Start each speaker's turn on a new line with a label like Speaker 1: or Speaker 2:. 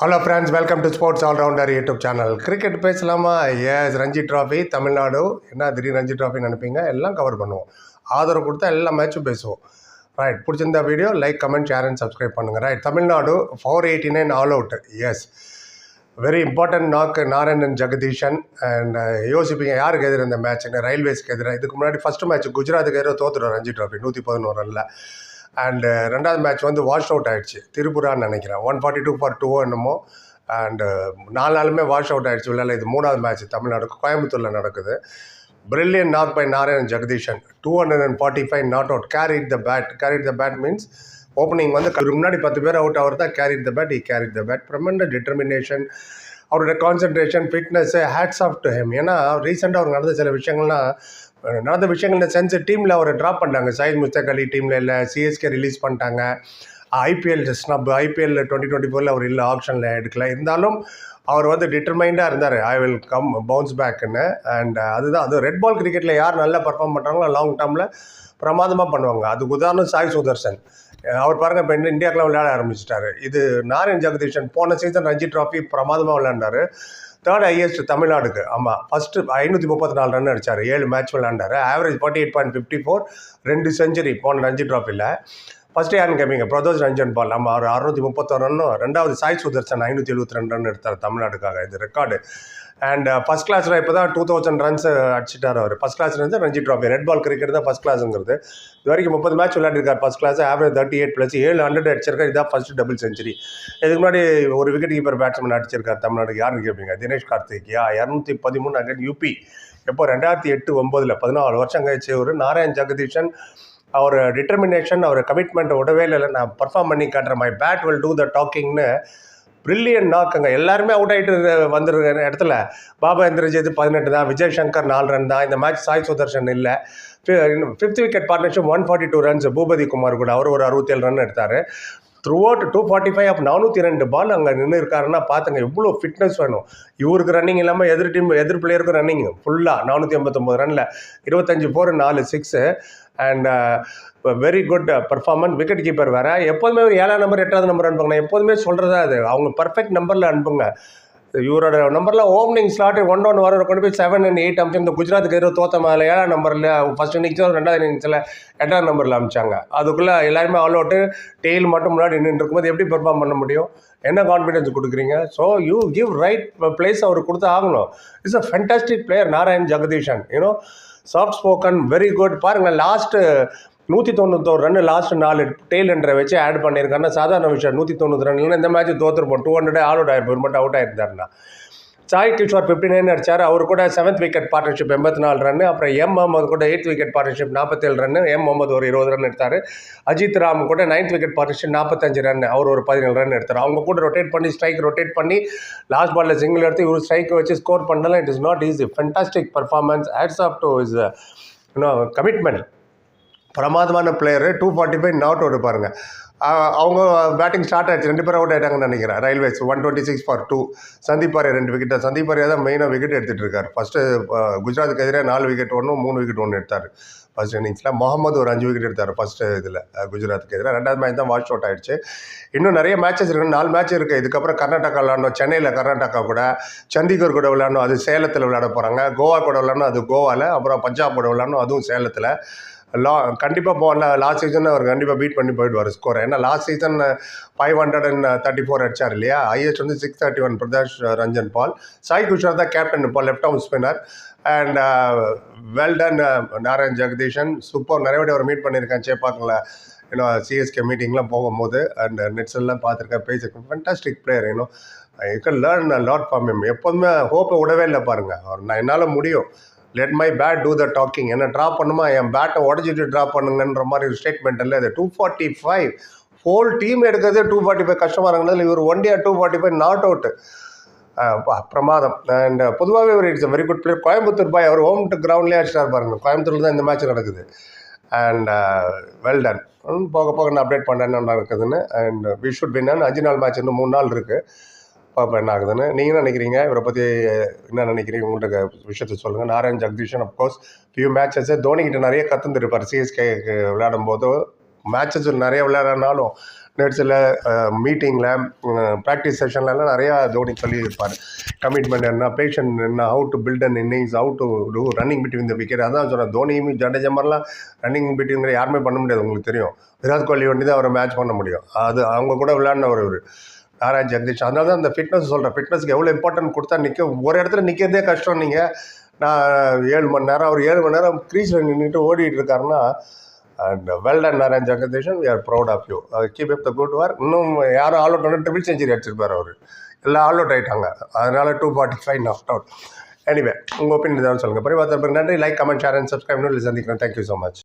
Speaker 1: Hello friends welcome to sports allrounder YouTube channel cricket பேசலாமா? Yes Ranji trophy Tamil Nadu என்ன திடீர் ரஞ்சி ட்ராஃபின்னு நினைப்பீங்க? எல்லாம் கவர் பண்ணுவோம். ஆதரவு கொடுத்தா எல்லா மேட்சும் பேசுவோம். Right பிடிச்சிருந்த video like comment share and subscribe பண்ணுங்கள் right Tamil Nadu four eighty nine all out yes very important knock Narayanan Jagadeesan and யோசிப்பீங்க யாருக்கு எதிராக இந்த மேட்ச்னு ரயில்வேஸ்க்கு எதிராக இதுக்கு முன்னாடி ஃபஸ்ட்டு மேட்ச் குஜராத்துக்கு எதிராக தோத்துடும் ரஞ்சி ட்ராஃபி நூற்றி பதினோரு ரனில் அண்டு uh, ரெண்டாவது மேட்ச் வந்து வாஷ் அவுட் ஆகிடுச்சு திரிபுரான்னு நினைக்கிறேன். One forty two for two என்னமோ. அண்டு uh, நாலு நாளுமே வாஷ் அவுட் ஆகிடுச்சு விளையாட இது மூணாவது மேட்ச் தமிழ்நாடுக்கு கோயம்புத்தூரில் நடக்குது. Brilliant knock by Narayan Jagadeesan two hundred and forty five not out carried the bat carried the bat means opening வந்து அதுக்கு முன்னாடி பத்து பேர் அவுட் ஆகிறது? தான் கேரிட் த பேட் ஈ கேரிட் த பேட் ப்ரமெண்ட் டிட்டர்மினேஷன் அவரோட concentration fitness hats off to him ஏன்னா ரீசெண்டாக அவர் நடந்த சில விஷயங்கள்லாம் நடந்த விஷயங்கள் சென்ஸ் டீமில் அவரை ட்ராப் பண்ணிட்டாங்க. சயித் முஸ்தக் அலி டீமில் இல்லை சிஎஸ்கே ரிலீஸ் பண்ணிட்டாங்க. IPL snub IPL twenty twenty ஃபோரில் அவர் இல்லை ஆப்ஷனில் எடுக்கல. இருந்தாலும் அவர் வந்து டிட்டர்மைண்டாக இருந்தார். ஐ வில் கம் பவுன்ஸ் பேக்குன்னு அண்ட் அதுதான் அது ரெட் பால் கிரிக்கெட்டில் யார் நல்லா பர்ஃபார்ம் பண்ணுறாங்களோ லாங் டேர்மில் பிரமாதமாக பண்ணுவாங்க. அதுக்கு உதாரணம் சாய் சுதர்சன். அவர் பாருங்க இப்போ இந்தியாக்கெலாம் விளையாட ஆரம்பிச்சிட்டாரு. இது நாராயண் ஜெகதீஷன் போன சீசன் ரஞ்சி ட்ராஃபி பிரமாதமாக விளையாண்டார். Third highest தமிழ்நாடுக்கு. ஆமாம் ஃபஸ்ட்டு ஐநூற்றி முப்பத்தி நாலு ரன் அடிச்சார். ஏழு match விளாண்டார் average forty eight point fifty four ரெண்டு செஞ்சுரி போன ரஞ்சி ட்ராஃபியில் ஃபஸ்ட்டு யாருன்னு கேட்பீங்க பிரதோஷ் ரஞ்சன் பால் நம்ம அவர் அறுநூத்தி முப்பத்தொரு ரன்னும் ரெண்டாவது சாய் சுதர்சன் ஐநூற்றி எழுபத்தி ரெண்டு ரன் எடுத்தார் தமிழ்நாடுக்காக இது ரெக்கார்டு அண்ட் ஃபஸ்ட் கிளாஸில் இப்போ தான் டூ தௌசண்ட் ரன்ஸ் அடிச்சிட்டார் அவர். ஃபஸ்ட் கிளாஸ் இருந்து Ranji trophy red ball cricket தான் ஃபஸ்ட் கிளாஸுங்கிறது இது வரைக்கும் முப்பது match விளையாடிருக்கார் first class average thirty eight plus ஏழு ஹண்ட்ரட் அடிச்சிருக்காரு. இதான் ஃபஸ்ட் டபுள் செஞ்சுரி இதுக்கு முன்னாடி ஒரு விக்கெட் கீப்பர் பேட்ஸ்மேன் அடிச்சிருக்கார் தமிழ்நாடு யாருன்னு கேட்பீங்க தினேஷ் கார்த்திகேயா. இரநூத்தி பதிமூணு ஹண்ட்ரட் யூபி எப்போ? ரெண்டாயிரத்தி எட்டு ஒம்பதில் பதினாலு வருஷம் கழிச்சு ஒரு நாராயண் ஜெகதீஷன் அவர் டிட்டர்மினேஷன் அவர் கமிட்மெண்ட் விடவே இல்லை நான் பர்ஃபார்ம் பண்ணி காட்டுறேன் my bat will do the டாக்கிங்னு brilliant நாக்குங்க எல்லாருமே அவுட் ஆகிட்டு வந்துருக்க இடத்துல. பாபா இந்திரஜித் பதினெட்டு தான் விஜய் சங்கர் நாலு ரன் தான். இந்த மேட்ச் சாய் சுதர்ஷன் இல்லை. Fifth wicket partnership one forty two runs Boopathi Kumar கூட அவர் ஒரு அறுபத்தேழு ரன் எடுத்தார். Through out two forty five off நானூற்றி ரெண்டு பால் அங்கே நின்று இருக்காருன்னா பார்த்துங்க எவ்வளோ ஃபிட்னஸ் வேணும். இவருக்கு ரன்னிங் இல்லாமல் எதிர் டீம் எதிர் பிளேயருக்கும் ரன்னிங் ஃபுல்லாக நானூற்றி ஐம்பத்தொம்பது ரனில் இருபத்தஞ்சு ஃபோர் நாலு six and very good performance wicket keeper வேறு. எப்போதுமே ஒரு ஏழாம் நம்பர் எட்டாவது நம்பர் அனுப்புங்க. நான் எப்போதுமே சொல்கிறதா அது. அவங்க பர்ஃபெக்ட் நம்பரில் அனுப்புங்க. இவரோட நம்பரில் ஓப்பனிங் ஸ்லாட் ஒன் ஒன் வர கொண்டு போய் செவன் அண்ட் எயிட் அமிச்சு இந்த குஜராத்துக்கு எதிராக தோத்த மேலே ஏழாம் நம்பரில் ஃபஸ்ட் இன்னிங்ஸில் ரெண்டாவது இன்னிங்ஸில் எட்டாம் நம்பரில் அமிச்சாங்க. அதுக்குள்ளே எல்லாருமே ஆல் அவுட்டு டெய்ல் மட்டும் முன்னாடி நின்று இருக்கும்போது எப்படி பெர்ஃபார்ம் பண்ண முடியும்? என்ன கான்ஃபிடன்ஸ் கொடுக்குறீங்க? So you give right place அவர் கொடுத்து ஆகணும். It's a fantastic player Narayan Jagadeesan you know soft spoken very good பாருங்கள் லாஸ்ட்டு நூற்றி தொண்ணூத்தோரு ரன் லாஸ்ட் நாலு டெய்ல் என்ற வச்சு ஆட் பண்ணியிருக்காருன்னா சாதாரண விஷயம். நூற்றி தொண்ணூறு ரன் இந்த மேட்ச் தோற்றுருப்போம் டூ ஹண்ட்ரட் ஆல் அவுட் ஆயிருப்போம் மட்டும் அவுட் ஆயிருந்தாருன்னா. சாய் கிஷோர் ஃபிஃப்டி நைன் அடிச்சார். அவர் கூட செவன்த் விக்கெட் பார்ட்னர்ஷிப் எண்பத்தி நாலு ரன் அப்புறம் எம் முகமது கூட எயித் விக்கெட் பார்ட்னர்ஷிப் நாற்பத்தேழு ரன் எம் முகமது ஒரு இருபது ரன் எடுத்தார். அஜித் ராம் கூட நைன்த் விக்கெட் பார்ட்னர்ஷிப் நாற்பத்தஞ்சு ரன் அவர் ஒரு பதினேழு ரன் எடுத்தார். அவங்க கூட ரொட்டேட் பண்ணி ஸ்ட்ரைக் ரொட்டேட் பண்ணி லாஸ்ட் பாலில் சிங்கிள் எடுத்து இவர் ஸ்ட்ரைக் வச்சு ஸ்கோர் பண்ணலாம் it is not easy fantastic performance hats off to his you know commitment பிரமாதமான player two forty five not out பாருங்கள் அவங்க பேட்டிங் ஸ்டார்ட் ஆகிடுச்சு ரெண்டு பேரும் அவுட் ஆகிட்டாங்கன்னு நினைக்கிறேன். Railways one twenty six for two Sandeep ரெண்டு விக்கெட் சந்திப்பாரி தான் மெயினாக விக்கெட் எடுத்துகிட்டு இருக்காரு. ஃபஸ்ட்டு குஜராத்துக்கு எதிராக நாலு விக்கெட் ஒன்று மூணு விக்கெட் ஒன்று எடுத்தார். ஃபர்ஸ்ட் இன்னிங்ஸில் முகமது ஒரு அஞ்சு விக்கெட் எடுத்தார் ஃபஸ்ட்டு இதில் குஜராத்துக்கு எதிராக ரெண்டாவது மேட்ச் தான் வாஷ் அவுட் ஆகிடுச்சு இன்னும் நிறைய மேட்சஸ் இருக்குது நாலு மேட்ச் இருக்குது இதுக்கப்புறம் கர்நாடகா விளாடணும் சென்னையில் கர்நாடகா கூட சண்டிகர் கூட விளாடணும் அது சேலத்தில் விளையாட போகிறாங்க கோவா கூட விளாடணும் அது கோவாவில் அப்புறம் பஞ்சாப் கூட விளாடணும் அதுவும் சேலத்தில். லா கண்டிப்பாக போன லாஸ்ட் சீசன் அவர் கண்டிப்பாக பீட் பண்ணி போயிடுவார் ஸ்கோர் ஏன்னா last season five hundred and thirty four அடிச்சார் இல்லையா? ஹையஸ்ட் வந்து six thirty one Pradesh Ranjan Paul. Sai Kishore தான் கேப்டன் இப்போ left arm spinner and well done Narayan Jagadeesan. Super நிறைய வாட்டி அவர் மீட் பண்ணியிருக்கேன். சேப்பாக்கில் ஏன்னா சிஎஸ்கே மீட்டிங்லாம் போகும்போது அண்ட் நெட்ஸ் எல்லாம் பார்த்துருக்கேன். பேசியிருக்கேன் ஃபண்டாஸ்டிக் பிளேயர் இன்னும் you can learn lot form எப்போதுமே ஹோப்பை விடவே இல்லை பாருங்கள் அவர் நான் என்னால் முடியும். Let my bat do the talking என்ன ட்ராப் பண்ணுமா? என் பேட்டை உடச்சிட்டு ட்ராப் பண்ணுங்கன்ற மாதிரி ஒரு ஸ்டேட்மெண்ட் இல்லை அது. Two forty five whole team எடுக்கிறதே டூ ஃபார்ட்டி ஃபைவ் கஷ்டமாக இருக்கிறதுல இவர் one day two forty five not out பிரமாதம். அண்ட் பொதுவாகவே ஒரு it's very good player Coimbatore boy our home to கிரவுண்ட்லேயே அடிச்சிட்டார் பாருங்க. கோயம்புத்தூரில் தான் இந்த மேட்ச் நடக்குது. அண்ட் வெல் டன் போக போக நான் அப்டேட் பண்ணேன் என்ன அண்ட் வி ஷுட் வின் அஞ்சு நாள் மேட்ச் இன்னும் மூணு நாள் இருக்குது பார்ப்போம் என்ன ஆகுதுன்னு நீங்கள் என்ன நினைக்கிறீங்க? இவரை பற்றி என்ன நினைக்கிறீங்க? உங்கள்கிட்ட விஷயத்த சொல்லுங்கள் Narayan Jagadeesan of course few matches தோனிக்கிட்ட நிறைய கற்றுந்துருப்பார் சிஎஸ்கே விளையாடும் போதோ மேட்சஸ் நிறைய விளையாடுறனாலும் நெட்ஸில் மீட்டிங்கில் ப்ராக்டிஸ் செஷன்லலாம் நிறையா தோனி சொல்லியிருப்பார். கமிட்மெண்ட் என்ன பேஷன் என்ன how to build and innings how to do running between the wicket அதான் சொன்னேன் தோனியும் ஜடேஜா மாதிரிலாம் ரன்னிங் பிட்வீன் யாருமே பண்ண முடியாது உங்களுக்கு தெரியும். விராட் கோலி வண்டி தான் அவரை மேட்ச் பண்ண முடியும். அது அவங்க கூட விளையாடினவர் இவர். நாராயண் ஜெகதீஷ் அதனால தான் அந்த ஃபிட்னஸ் சொல்கிறேன் ஃபிட்னஸ்க்கு எவ்வளோ இம்பார்ட்டன்ட் கொடுத்தா நிற்க ஒரு இடத்துல நிற்கிறதே கஷ்டம். நீங்கள் நான் ஏழு மணி நேரம் அவர் ஏழு மணி நேரம் க்ரீஸில் நின்றுட்டு ஓடிட்டு இருக்காருன்னா and well done Narayan Jagadeesan we are proud of you keep up the good work இன்னும் யாரும் ஆல் அவுட் ட்ரிபிள் செஞ்சுரி அடிச்சிருப்பார் அவர். எல்லாம் ஆல் அவுட் ஆகிட்டாங்க அதனால் two forty five not out anyway உங்கள் ஒப்பீனியன் தான் சொல்லுங்கள் பரிவார்த்தை நன்றி. Like comment share and subscribe சந்திக்கிறேன். Thank you so much